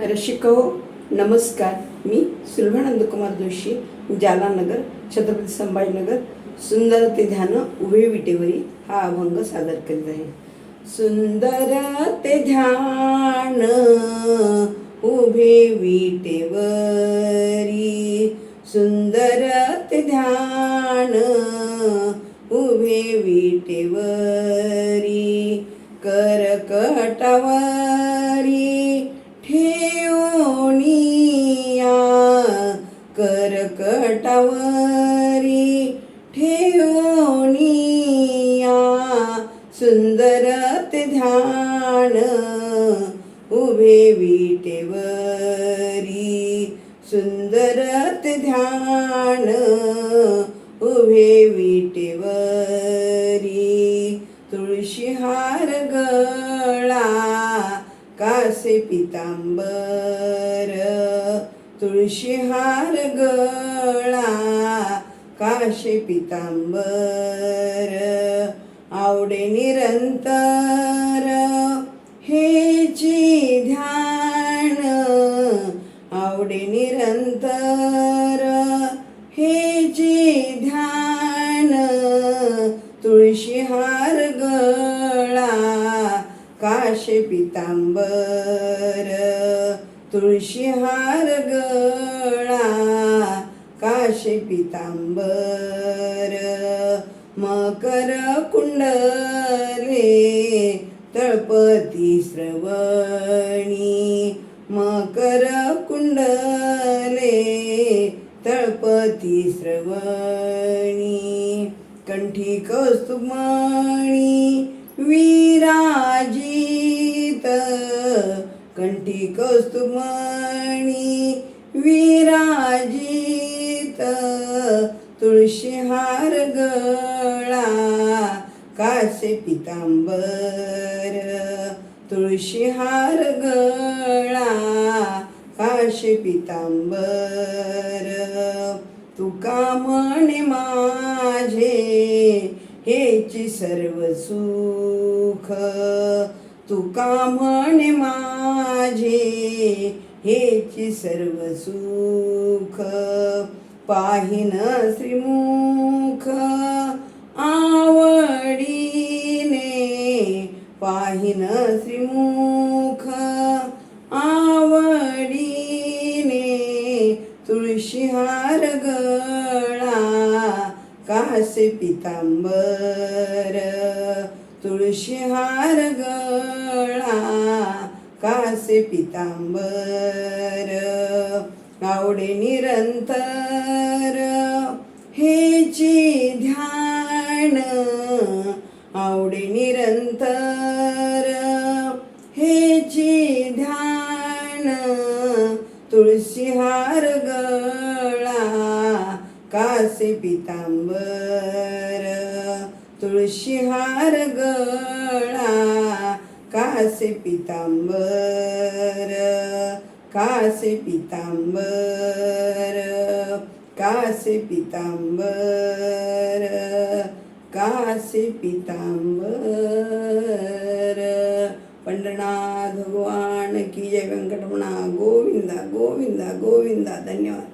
रसिको नमस्कार. मी सुलभानंद कुमार जोशी जालानगर छत्रपती संभाजीनगर. सुंदर ते ध्यान उभे विटेवरी हा अभंग सादर करीत आहे. सुंदर ते ध्यान उभे विटेवरी. सुंदर ते ध्यान उभे विटेवरी. करकटावरी. ठेवनिया सुंदर सुंदरत ध्यान. उभे विटेवरी सुंदरत ध्यान. उभे विटेवरी तुळशीहार गळा कासे पितांबर. तुळशीहार गळा काशे पितांबर आवडे निरंतर हेची ध्यान आवडे निरंतर हेची ध्यान तुळशी हार गळा काशे पितांबर तुळशी हार गळा काशी पितांबर मकर कुंडले तळपती श्रवणी मकर कुंडले तळपती श्रवणी कंठी कौस्तुमणी विराजित कंठी कौस्तुमणी कासे पितांबर तुळशीहार गळा काशे पितांबर. तुका म्हणे माझे हेची सर्व सुख. तुका म्हणे माझे हेची सर्व सुख. पाहिन श्रीमुख पाहिन श्रीमुख आवडीने तुळशीहार गळा कासे पितांबर. तुळशी हार गळा कासे पितांबर. आवडे निरंतर हेची ध्यान आवडे निरंतर. तुळशी हार गळा कासे पितांबर. तुळशी हार गळा कासे पितांबर. कासे पितांबर कासे पितांबर. कासे पितांबर. पंढरनाथ भगवान की जय व्यंकटरमणा गोविंदा गोविंदा गोविंदा धन्यवाद